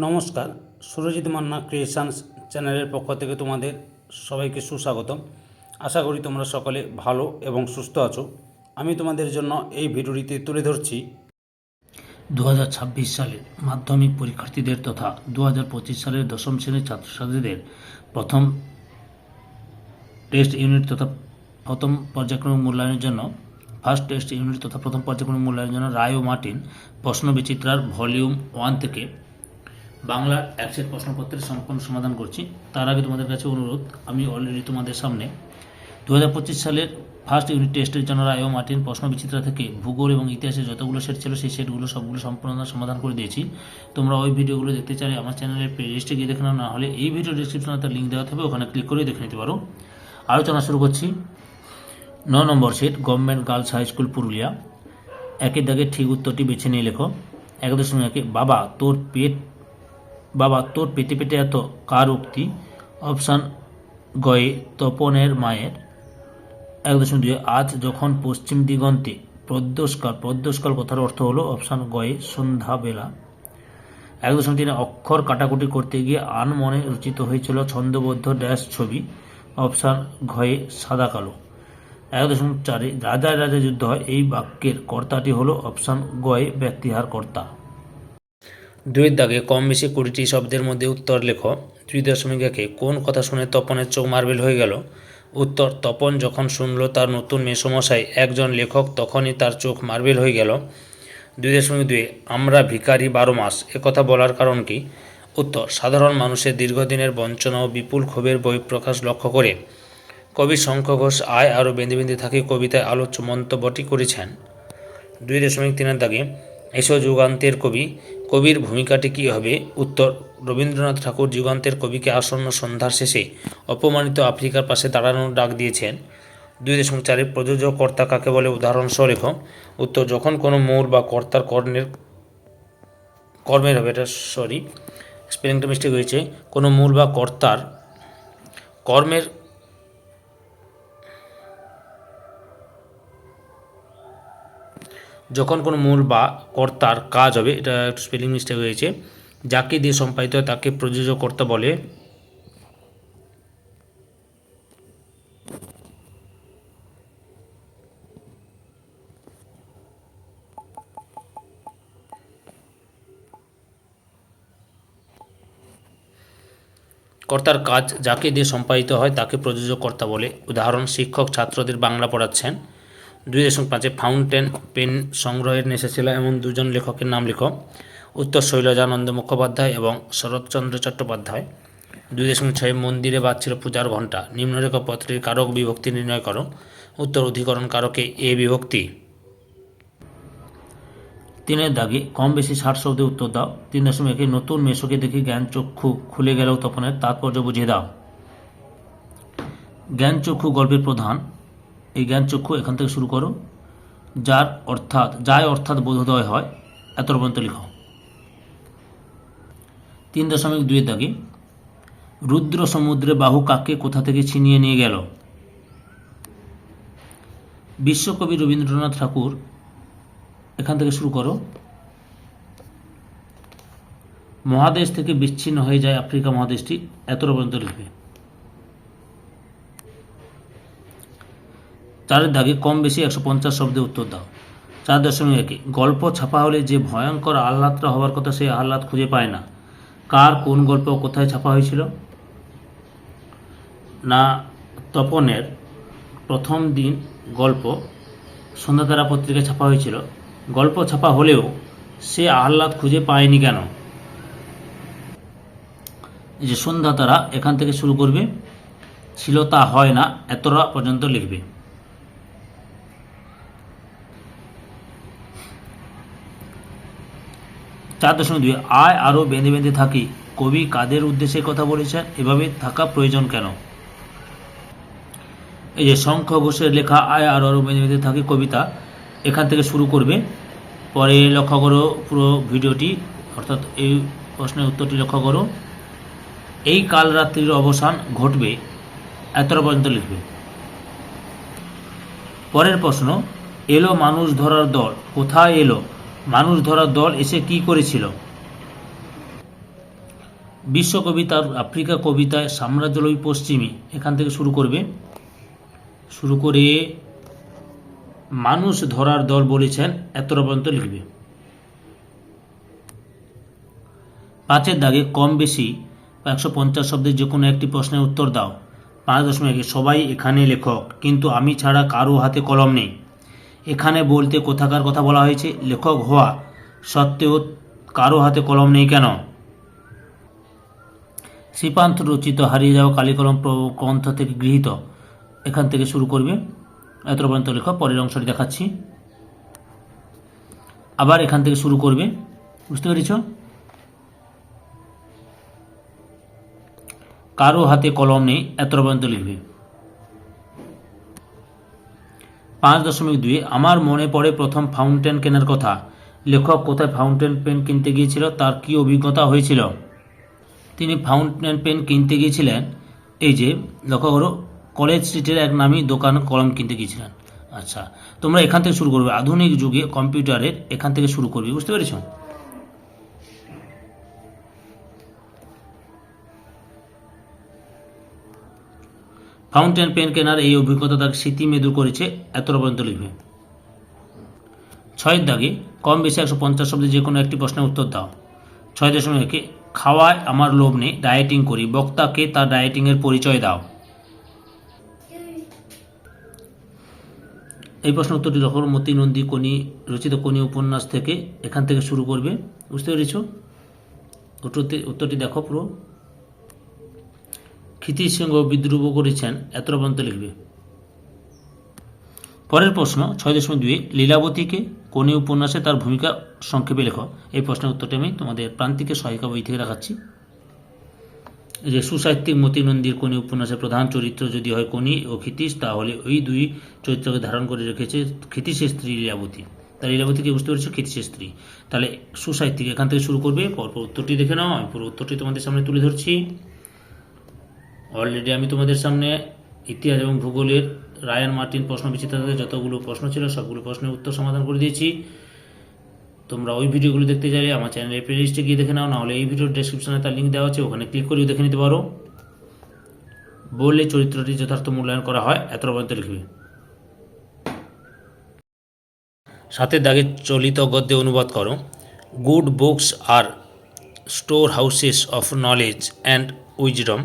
নমস্কার, সুরজিৎ মান্না ক্রিয়েশনস চ্যানেলের পক্ষ থেকে তোমাদের সবাইকে সুস্বাগতম। আশা করি তোমরা সকলে ভালো এবং সুস্থ আছো। আমি তোমাদের জন্য এই ভিডিওটিতে তুলে ধরছি দু হাজার ছাব্বিশ সালের মাধ্যমিক পরীক্ষার্থীদের তথা দু হাজার পঁচিশ সালের দশম শ্রেণির ছাত্রছাত্রীদের প্রথম টেস্ট ইউনিট তথা প্রথম পর্যায়ক্রমিক মূল্যায়নের জন্য, ফার্স্ট টেস্ট ইউনিট তথা প্রথম পর্যায়ক্রমিক মূল্যায়নের জন্য রায় ও মার্টিন প্রশ্ন বিচিত্রার ভলিউম ওয়ান থেকে বাংলার একশের প্রশ্নপত্রের সম্পূর্ণ সমাধান করছি। তার আগে তোমাদের কাছে অনুরোধ, আমি অলরেডি তোমাদের সামনে দু হাজার পঁচিশ সালের ফার্স্ট ইউনিট টেস্টের জন্য রায় মার্টিন প্রশ্ন বিচিত্রা থেকে ভূগোল এবং ইতিহাসে যতগুলো সেট ছিল, সেই সেটগুলো সবগুলো সম্পূর্ণ সমাধান করে দিয়েছি। তোমরা ওই ভিডিওগুলো দেখতে চাইলে আমার চ্যানেলের প্লেলিস্টে গিয়ে দেখে নাও, না হলে এই ভিডিও ডিসক্রিপশনে তার লিঙ্ক দেওয়া থাকবে, ওখানে ক্লিক করে দেখে নিতে পারো। আলোচনা শুরু করছি। ন নম্বর set government girls high school Purulia. একের দাগে ঠিক উত্তরটি বেছে নিয়ে লেখো। এক দশমিক একে, বাবা, তোর পেট বাবা, তোর পেটে পেটে এত কার উক্তি অপশান, গয়ে তপনের মায়ের এক দশমিক দুই। আজ যখন পশ্চিম দিগন্তে প্রদ্যোষ্কাল প্রদ্যোষ্কাল কথার অর্থ হলো অপশান, গয়ে সন্ধ্যাবেলা। এক দশমিক তিনে অক্ষর কাটাকুটি করতে গিয়ে আন মনে রচিত হয়েছিল ছন্দবদ্ধ ড্যাশ ছবি। অপশান, ঘয়ে সাদা কালো। এক দশমিক চারে রাজায় রাজায় যুদ্ধ হয়, এই বাক্যের কর্তাটি হলো অপশান, গয়ে ব্যক্তিহার কর্তা। দুইয়ের দাগে কম বেশি কুড়িটি শব্দের মধ্যে উত্তর লেখো। দুই দশমিক একে কোন কথা শুনে তপনের চোখ মার্বেল হয়ে গেল? উত্তর, তপন যখন শুনল তার নতুন মেসমশাই একজন লেখক, তখনই তার চোখ মার্বেল হয়ে গেল। দুই দশমিক দুই, আমরা ভিখারি বারো মাস একথা বলার কারণ কি? উত্তর, সাধারণ মানুষের দীর্ঘদিনের বঞ্চনা ও বিপুল ক্ষোভের বহিঃপ্রকাশ লক্ষ্য করে। কবি শঙ্খ ঘোষ আয় আরও বেঁধে বেঁধে থাকে কবিতায় আলোচ্য মন্তব্যটি করেছেন। দুই দশমিক তিনের দাগে এসো যুগান্তের কবি। কবির ভূমিকাটি কী হবে? উত্তর, রবীন্দ্রনাথ ঠাকুর যুগান্তের কবিকে আসন্ন সন্ধ্যার শেষে অপমানিত আফ্রিকার পাশে দাঁড়ানোর ডাক দিয়েছেন। দুই দশমিক চারে প্রযোজক কর্তা কাকে বলে? উদাহরণ সহ লেখ। উত্তর, যখন কোনো মূল বা কর্তার কর্ণের, কর্মের হবে, এটা সরি স্পেলিংটা মিস্টেক হয়েছে। কোনো মূল বা কর্তার কর্মের যখন কোনো মূল বা কর্তার কাজ হবে, এটা একটু স্পেলিং মিস্টেক হয়েছে, যাকে দিয়ে সম্পাদিত হয় তাকে প্রযোজক কর্তা বলে। কর্তার কাজ যাকে দিয়ে সম্পাদিত হয় তাকে প্রযোজক কর্তা বলে। উদাহরণ, শিক্ষক ছাত্রদের বাংলা পড়াচ্ছেন। দুই দশমিক পাঁচে ফাউন্টেন পেন সংগ্রহের নেশা ছিল এমন দুজন লেখকের নাম লেখ। উত্তর শৈলজানন্দ মুখোপাধ্যায় এবং শরৎচন্দ্র চট্টোপাধ্যায়। দুই দশমিক ছয় মন্দিরে বাজছিল পূজার ঘণ্টা। নিম্নরেখা পত্রের কারক বিভক্তি নির্ণয় করো। উত্তর অধিকরণ কারকে এ বিভক্তি। তিনের দাগে কম বেশি ষাট শব্দে উত্তর দাও। তিন দশমিক একে নতুন মেশোকে দেখে জ্ঞান চক্ষু খুলে গেলেও তপনের তাৎপর্য বুঝিয়ে দাও। জ্ঞান চক্ষু গল্পের প্রধান। এই জ্ঞান চক্ষু এখান থেকে শুরু করো। যার অর্থাৎ, যাই অর্থাৎ বোধোদয় হয় এত পর্যন্ত লিখো। তিন দশমিক দুইয়ের দাগে, রুদ্র সমুদ্রে বাহু কাককে কোথা থেকে ছিনিয়ে নিয়ে গেল? বিশ্বকবি রবীন্দ্রনাথ ঠাকুর এখান থেকে শুরু করো। মহাদেশ থেকে বিচ্ছিন্ন হয়ে যায় আফ্রিকা মহাদেশটি এত পর্যন্ত লিখবে। চারের দাগে কম বেশি একশো পঞ্চাশ শব্দে উত্তর দাও। চার দশমিক একে। গল্প ছাপা হলে যে ভয়ঙ্কর আহ্লাদটা হওয়ার কথা সেই আহ্লাদ খুঁজে পায় না। কার কোন গল্প কোথায় ছাপা হয়েছিল? না, তপনের প্রথম দিন গল্প সন্ধ্যাতারা পত্রিকায় ছাপা হয়েছিল। গল্প ছাপা হলেও সে আহ্লাদ খুঁজে পায়নি কেন? যে সন্ধ্যা তারা এখান থেকে শুরু করবে। ছিল তা হয় না, এতটা পর্যন্ত লিখবে। চার দশমিক দুই। আয় আরও বেঁধে বেঁধে থাকি। কবি কাদের উদ্দেশ্যে কথা বলেছেন? এভাবে থাকা প্রয়োজন কেন? এই যে শঙ্খ ঘোষের লেখা আয় আরও আরও বেঁধে বেঁধে থাকি কবিতা, এখান থেকে শুরু করবে। পরে লক্ষ্য করো পুরো ভিডিওটি, অর্থাৎ এই প্রশ্নের উত্তরটি লক্ষ্য করো। এই কাল রাত্রির অবসান ঘটবে, এতটা পর্যন্ত লিখবে। পরের প্রশ্ন, এলো মানুষ ধরার দল, কোথায় এলো? মানুষ ধরার দল এসে কি করেছিল? বিশ্বকবি তার আফ্রিকা কবিতায় সাম্রাজ্যলয় পশ্চিমী, এখান থেকে শুরু করবে। শুরু করে মানুষ ধরার দল বলেছেন এতটা পর্যন্ত লিখবে। পাঁচের দাগে কম বেশি একশো পঞ্চাশ শব্দের যে কোনো একটি প্রশ্নের উত্তর দাও। পাঁচ দশমিক সবাই এখানে লেখক, কিন্তু আমি ছাড়া কারও হাতে কলম নেই। এখানে বলতে কোথাকার কথা বলা হয়েছে? লেখক হওয়া সত্ত্বেও কারও হাতে কলম নেই কেন? শ্রীপান্ত রচিত হারিয়ে যাওয়া কালিকলম গ্রন্থ থেকে গৃহীত। এখান থেকে শুরু করবে। এত পর্যন্ত লেখক, পরের অংশটি দেখাচ্ছি। আবার এখান থেকে শুরু করবে। বুঝতে পেরেছ? কারও হাতে কলম নেই এত পর্যন্ত লিখবে। পাঁচ দশমিক দুই, আমার মনে পড়ে প্রথম ফাউন্টেন কেনার কথা। লেখক কোথায় ফাউন্টেন পেন কিনতে গিয়েছিল, তার কি অভিজ্ঞতা হয়েছিল? তিনি ফাউন্টেন পেন কিনতে গিয়েছিলেন, এই যে, লক্ষ্য করো, কলেজ স্ট্রিটের এক নামি দোকান কলম কিনতে গিয়েছিলেন। আচ্ছা তোমরা এখান থেকে শুরু করবে, আধুনিক যুগে কম্পিউটারের এখান থেকে শুরু করবে, বুঝতে পেরেছ? ফাউন্টেন পেন কেনার এই অভিজ্ঞতা তাকে স্মৃতি মেদু করেছে এত পর্যন্ত লিখবে। ছয়ের দাগে, কম বেশি একশো পঞ্চাশ শব্দে যে কোনো একটি প্রশ্নের উত্তর দাও। ছয় দশমিক একে, খাওয়ায় আমার লোভ নেই ডায়েটিং করি। বক্তাকে তার ডায়েটিংয়ের পরিচয় দাও। এই প্রশ্ন উত্তরটি যখন মতি নন্দী কনি রচিত কনি উপন্যাস থেকে এখান থেকে শুরু করবে। বুঝতে পেরেছ? উত্তরটি উত্তরটি দেখো পুরো। ক্ষিতিশ সিংহ বিদ্রুপ করেছেন, এত পর্যন্ত লিখবে। পরের প্রশ্ন, ছয় দশমিক দুই লীলাবতীকে কোন উপন্যাসে তার ভূমিকা সংক্ষেপে লেখ? এই প্রশ্নের উত্তরটি আমি তোমাদের প্রান্তিকের সহায়িকা বই থেকে দেখাচ্ছি। যে সুসাহিত্যিক মতি নন্দীর কোনি উপন্যাসের প্রধান চরিত্র যদি হয় কোনি ও ক্ষিতীশ, তাহলে ওই দুই চরিত্রকে ধারণ করে রেখেছে ক্ষিতীশের স্ত্রী লীলাবতী। তার লীলাবতীকে বুঝতে পেরেছ? ক্ষিতীশের স্ত্রী। তাহলে সুসাহিত্যিক এখান থেকে শুরু করবে, পরপর উত্তরটি দেখে নাও, আমি পুরো উত্তরটি তোমাদের সামনে তুলে ধরছি। অলরেডি আমি তোমাদের সামনে ইতিহাস এবং ভূগোলের রায়ান মার্টিন প্রশ্ন বিচিত্রাতে যতগুলো প্রশ্ন ছিল, সবগুলো প্রশ্নের উত্তর সমাধান করে দিয়েছি। তোমরা ওই ভিডিওগুলো দেখতে চাইলে আমার চ্যানেলের প্লে লিস্টে গিয়ে দেখে নাও, নাহলে এই ভিডিওর ডেসক্রিপশনে তার লিঙ্ক দেওয়া আছে, ওখানে ক্লিক করেও দেখে নিতে পারো। বললে চরিত্রটি যথার্থ মূল্যায়ন করা হয়, এত পর্যন্ত লিখবে। সাথে দাগে চলিত গদ্যে অনুবাদ করো। Good books are store houses of knowledge and wisdom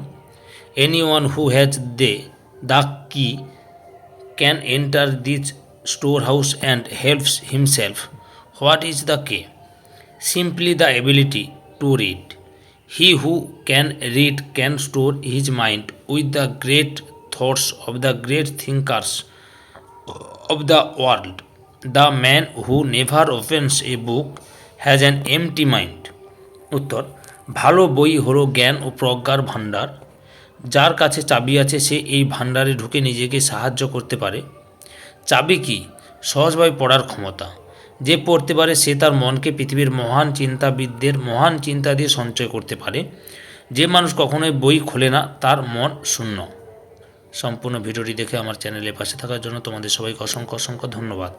anyone who has they the key can enter this storehouse and helps himself. What is the key? Simply the ability to read. He who can read can store his mind with the great thoughts of the great thinkers of the world. The man who never opens a book has an empty mind. উত্তর ভালো বই হলো জ্ঞান ও প্রজ্ঞার ভাণ্ডার যার কাছে চাবি আছে সে এই ভাণ্ডারে ঢুকে নিজেকে সাহায্য করতে পারে। চাবি কি? সহজভাবে পড়ার ক্ষমতা। যে পড়তে পারে সে তার মনকে পৃথিবীর মহান চিন্তাবিদদের মহান চিন্তা দিয়ে সঞ্চয় করতে পারে। যে মানুষ কখনোই বই খোলে না, তার মন শূন্য। সম্পূর্ণ ভিডিওটি দেখে আমার চ্যানেলের পাশে থাকার জন্য তোমাদের সবাইকে অসংখ্য অসংখ্য ধন্যবাদ।